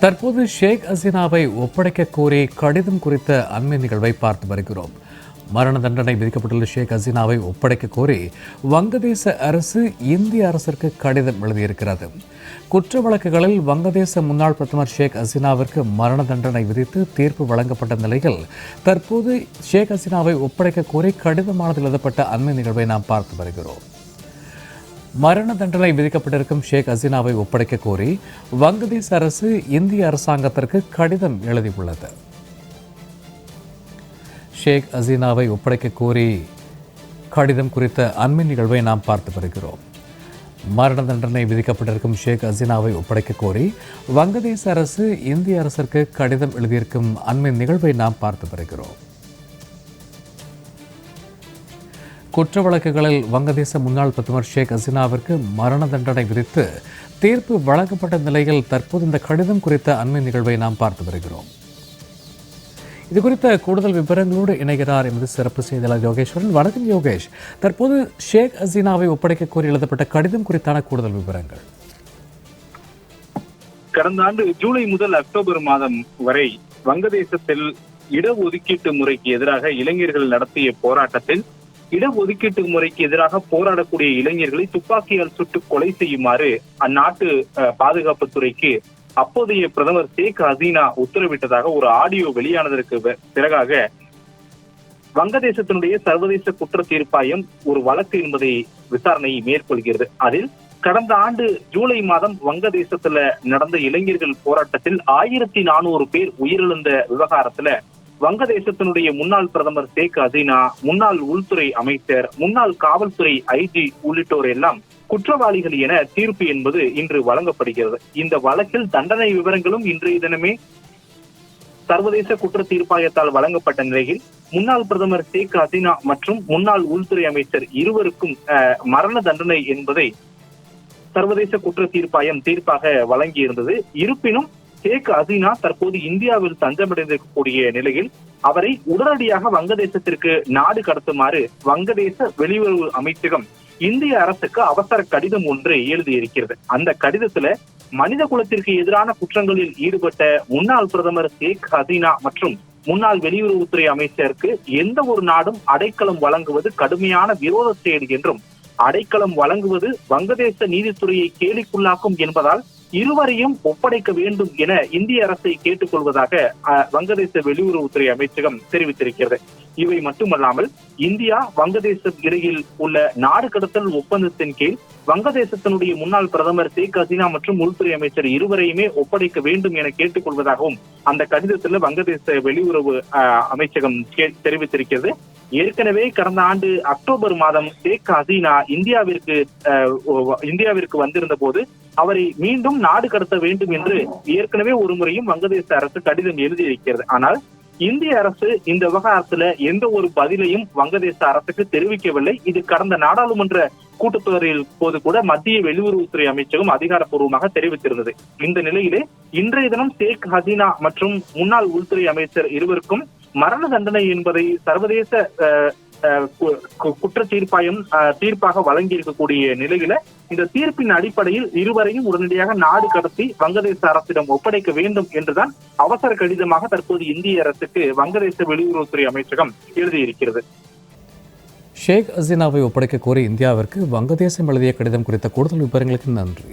தற்போது ஷேக் ஹசீனாவை ஒப்படைக்க கோரி கடிதம் குறித்த அண்மை நிகழ்வை பார்த்து வருகிறோம். மரண தண்டனை விதிக்கப்பட்டுள்ள ஷேக் ஹசீனாவை ஒப்படைக்க கோரி வங்கதேச அரசு இந்திய அரசிற்கு கடிதம் எழுதியிருக்கிறது. குற்ற வழக்குகளில் வங்கதேச முன்னாள் பிரதமர் ஷேக் ஹசீனாவிற்கு மரண தண்டனை விதித்து தீர்ப்பு வழங்கப்பட்ட நிலையில் தற்போது ஷேக் ஹசீனாவை ஒப்படைக்க கோரி கடிதமானது எழுதப்பட்ட அண்மை நிகழ்வை நாம் பார்த்து வருகிறோம். மரண தண்டனை விதிக்கப்பட்டிருக்கும் ஷேக் ஹசீனாவை ஒப்படைக்க கோரி வங்கதேச அரசு இந்திய அரசாங்கத்திற்கு கடிதம் எழுதியுள்ளது. ஷேக் ஹசீனாவை ஒப்படைக்க கோரி கடிதம் குறித்த அண்மை நிகழ்வை நாம் பார்த்து வருகிறோம். மரண தண்டனை விதிக்கப்பட்டிருக்கும் ஷேக் ஹசீனாவை ஒப்படைக்க கோரி வங்கதேச அரசு இந்திய அரசிற்கு கடிதம் எழுதியிருக்கும் அண்மை நிகழ்வை நாம் பார்த்து வருகிறோம். குற்ற வழக்குகளில் வங்கதேச முன்னாள் பிரதமர் ஷேக் ஹசீனாவிற்கு மரண தண்டனை விதித்து தீர்ப்பு வழங்கப்பட்ட நிலையில் தற்போது இந்த கடிதம் குறித்த அண்மை நிகழ்வை நாம் பார்த்து வருகிறோம். இது குறித்த கூடுதல் விவரங்களோடு இணைகிறார் எமது சிறப்பு செய்தியாளர் யோகேஸ்வரன். வணக்கம் யோகேஷ். தற்போது ஷேக் ஹசீனாவை ஒப்படைக்க கோரி எழுதப்பட்ட கடிதம் குறித்தான கூடுதல் விவரங்கள். கடந்த ஆண்டு ஜூலை முதல் அக்டோபர் மாதம் வரை வங்கதேசத்தில் இடஒதுக்கீட்டு முறைக்கு எதிராக இளைஞர்கள் நடத்திய போராட்டத்தில் இடஒதுக்கீட்டு முறைக்கு எதிராக போராடக்கூடிய இளைஞர்களை துப்பாக்கியால் சுட்டு கொலை செய்யுமாறு அந்நாட்டு அஹ், பாதுகாப்புத்துறைக்கு அப்போதைய பிரதமர் ஷேக் ஹசீனா உத்தரவிட்டதாக ஒரு ஆடியோ வெளியானதற்கு பிறகாக வங்கதேசத்தினுடைய சர்வதேச குற்ற தீர்ப்பாயம் ஒரு வழக்கு என்பதை விசாரணையை மேற்கொள்கிறது. அதில் கடந்த ஆண்டு ஜூலை மாதம் வங்கதேசத்துல நடந்த இளைஞர்கள் போராட்டத்தில் ஆயிரத்தி நானூறு பேர் உயிரிழந்த விவகாரத்துல வங்கதேசத்தினுடைய முன்னாள் பிரதமர் ஷேக் ஹசீனா முன்னாள் உள்துறை அமைச்சர் முன்னாள் காவல்துறை ஐஜி உள்ளிட்டோர் எல்லாம் குற்றவாளிகள் என தீர்ப்பு என்பது இன்று வழங்கப்படுகிறது. இந்த வழக்கில் தண்டனை விவரங்களும் இன்றைய தினமே சர்வதேச குற்ற தீர்ப்பாயத்தால் வழங்கப்பட்ட நிலையில் முன்னாள் பிரதமர் ஷேக் ஹசீனா மற்றும் முன்னாள் உள்துறை அமைச்சர் இருவருக்கும் மரண தண்டனை என்பதை சர்வதேச குற்ற தீர்ப்பாயம் தீர்ப்பாக வழங்கியிருந்தது. இருப்பினும் ஷேக் ஹசீனா தற்போது இந்தியாவில் தஞ்சமடைந்திருக்கக்கூடிய நிலையில் அவரை உடனடியாக வங்கதேசத்திற்கு நாடு கடத்துமாறு வங்கதேச வெளியுறவு அமைச்சகம் இந்திய அரசுக்கு அவசர கடிதம் ஒன்று எழுதியிருக்கிறது. அந்த கடிதத்துல மனித குலத்திற்கு எதிரான குற்றங்களில் ஈடுபட்ட முன்னாள் பிரதமர் ஷேக் ஹசீனா மற்றும் முன்னாள் வெளியுறவுத்துறை அமைச்சருக்கு எந்த ஒரு நாடும் அடைக்கலம் வழங்குவது கடுமையான விரோத செயல் என்றும் அடைக்கலம் வழங்குவது வங்கதேச நீதித்துறையை கேலிக்குள்ளாக்கும் என்பதால் இருவரையும் ஒப்படைக்க வேண்டும் என இந்திய அரசை கேட்டுக்கொள்வதாக வங்கதேச வெளியுறவுத்துறை அமைச்சகம் தெரிவித்திருக்கிறது. இவை மட்டுமல்லாமல் இந்தியா வங்கதேசம் இடையில் உள்ள நாடு கடத்தல் ஒப்பந்தத்தின் கீழ் வங்கதேசத்தினுடைய முன்னாள் பிரதமர் ஷேக் ஹசீனா மற்றும் உள்துறை அமைச்சர் இருவரையுமே ஒப்படைக்க வேண்டும் என கேட்டுக்கொள்வதாகவும் அந்த கடிதத்தில் வங்கதேச வெளியுறவு அஹ், அமைச்சகம் கே- தெரிவித்திருக்கிறது. ஏற்கனவே கடந்த ஆண்டு அக்டோபர் மாதம் ஷேக் ஹசீனா இந்தியாவிற்கு அஹ், இந்தியாவிற்கு வந்திருந்த போது அவரை மீண்டும் நாடு கடத்த வேண்டும் என்று ஏற்கனவே ஒரு முறையும் வங்கதேச அரசு கடிதம் எழுதியிருக்கிறது. ஆனால் இந்திய அரசு இந்த விவகாரத்துல எந்த ஒரு பதிலையும் வங்கதேச அரசுக்கு தெரிவிக்கவில்லை. இது கடந்த நாடாளுமன்ற கூட்டத்தொடரில் போது கூட மத்திய வெளியுறவுத்துறை அமைச்சகம் அதிகாரப்பூர்வமாக தெரிவித்திருந்தது. இந்த நிலையிலே இன்றைய தினம் ஷேக் ஹசீனா மற்றும் முன்னாள் உள்துறை அமைச்சர் இருவருக்கும் மரண தண்டனை என்பதை சர்வதேச கு- குற்ற தீர்ப்பாயம் தீர்ப்பாக வழங்கி இருக்கக்கூடிய நிலையில இந்த தீர்ப்பின் அடிப்படையில் இருவரையும் உடனடியாக நாடு கடத்தி வங்கதேச அரசிடம் ஒப்படைக்க வேண்டும் என்றுதான் அவசர கடிதமாக தற்போது இந்திய அரசுக்கு வங்கதேச வெளியுறவுத்துறை அமைச்சகம் எழுதியிருக்கிறது. ஷேக் ஹசீனாவை ஒப்படைக்க கோரி இந்தியாவிற்கு வங்கதேசம் எழுதிய கடிதம் குறித்த கூடுதல் விவரங்களுக்கு நன்றி.